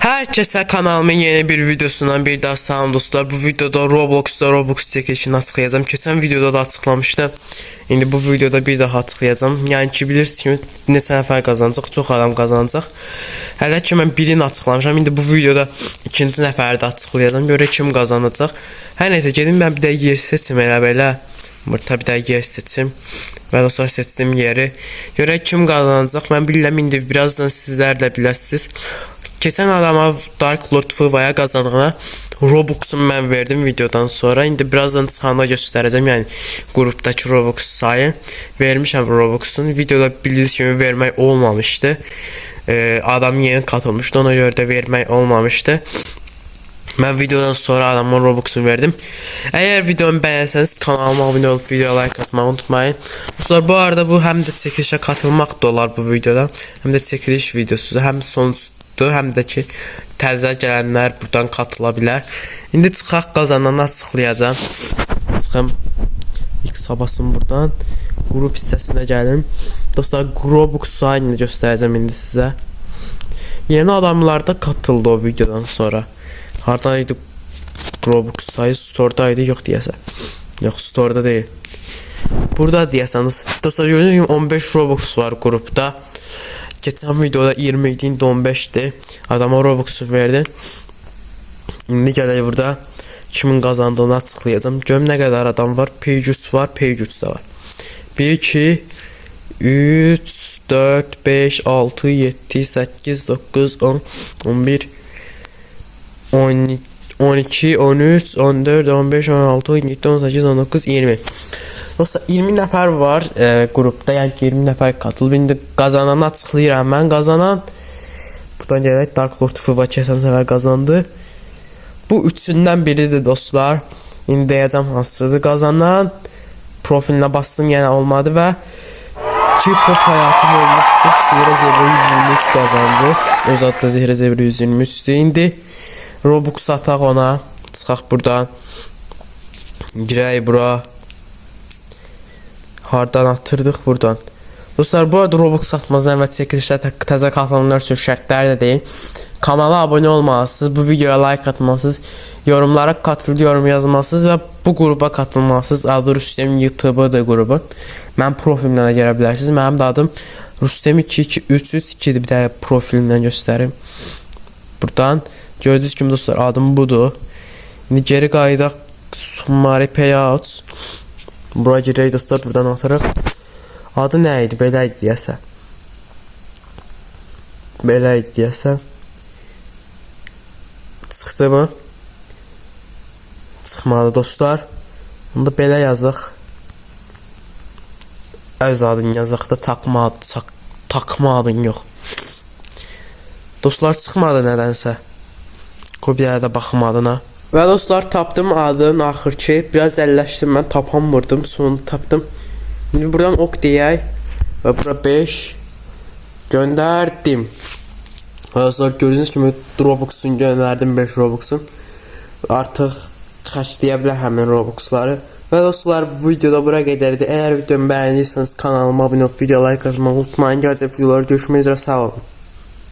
Herkese kanalımın yeni bir videosundan bir daha salam dostlar. Bu videoda Roblox'ta Roblox çekilişini açıklayacağım. Geçen videoda da açıklamıştım. Şimdi bu videoda bir daha açıklayacağım. Yani ki bilirsiniz ki neçə nəfər qazanacaq, çox adam qazanacaq. Hələ ki mən birini açıklamışam. İndi bu videoda ikinci nəfəri də açıklayacağım. Görə kim qazanacaq. Hər nəysə gedin mən bir də yer seçim elə belə. Burada bir də yer seçim. Və dostlar seçdiyim yeri. Görə kim qazanacaq? Mən bilirəm indi birazdan sizlər də biləsiniz. Keçən adama Dark Lord Fıvaya qazandığına Robux'umu mən verdim videodan sonra. İndi birazdan çıxanda göstərəcəm. Yəni qrupdakı Robux sayı vermişəm Robux'un. Videoda bildiyiniz kimi vermək olmamışdı. Ee, adam yeni katılmışdı. Ona görə də vermək olmamışdı. Mən videodan sonra adamın Robux'unu verdim. Əgər videomu bəyənsəniz kanalıma abunə olub videoya like atmağı unutmayın. Dostlar bu arada bu həm də çəkilişə katılmaq da olar bu videoda. Həm də çəkiliş videosudur. Həm sonuçdur, həm də ki təzə gələnlər buradan katıla bilər. İndi çıxaq qazananı açıqlayacağam. Çıxım. İlk sabasın buradan. Qrup hissəsinə gəlim. Dostlar Robux sayını göstərəcəm indi sizə. Yeni adamlar da katıldı o videodan sonra. Hardaydı Robux sayı store'daydı yok deyəsən. Yox store'da deyil. Burada deyəsən dostlar gördüyünüz kimi 15 Robux var qrupda. Geçen videoda 20 idi, indi 15'ti. Adama Robux'u verdim. İndi gələk burada kimin qazandığını açıqlayacağam. Görüm nə qədər adam var. Paygus var, Paygus da var. 1 2 3 4 5 6 7 8 9 10 11 12 12 13 14 15 16 17 18 19 20 Dostlar 20 nəfər var e, qrupda, yəni ki, 20 nəfər katılıb. İndi qazananı açıqlayıram mən. Qazanan Buradan gələk Dark Lord Fuva keçən səfər qazandı. Bu üçündən biridir dostlar. İndi deyəcəm hansıdır qazanan. Profilinə bastım, yəni olmadı və ki pop həyatım olmuşdur. Zehra Zebra 123 qazandı. Öz adda Zehra Zebra 123-dür. İndi Robux ataq ona. Çıxaq buradan. Girək bura. Hardan atırdıq buradan. Dostlar bu arada Robux satmazdan və çəkilişdə tə- təzə qatılanlar üçün şərtlər də deyil. Kanala abunə olmalısınız, bu videoya like atmalısınız, yorumlara katıl yorum yazmalısınız və bu qrupa katılmalısınız. Adı Rüstəm YouTube-dır qrupun. Mən profilimdən də gələ bilərsiniz. Mənim də adım Rüstəm 22332-dir. Bir də profilimdən göstərim. Buradan gördüyünüz kimi dostlar adım budur. İndi geri qayıdaq summary payouts. Bura girək dostlar buradan atarıq. Adı nə idi? Belə idi deyəsən. Belə idi deyəsən. Çıxdı mı? Çıxmadı dostlar. Onda belə yazıq. Öz adın yazıq da takma adı, çak, takma adın yox. Dostlar çıxmadı nədənsə. Qoy bir yerdə baxım adına. Və dostlar tapdım adın axırki. Biraz əlləşdim mən tapamırdım. Sonunda tapdım. İndi buradan ok deyək və bura 5 göndərdim. Dostlar gördüyünüz kimi Robux'un göndərdim 5 Robux'un. Artıq xərcləyə bilər həmin Robux'ları. Və dostlar bu videoda bura qədərdir. Əgər videomu bəyəndiyseniz kanalıma abunə olub video like atmağı unutmayın. Gələcək videolarda görüşmək üzrə sağ olun.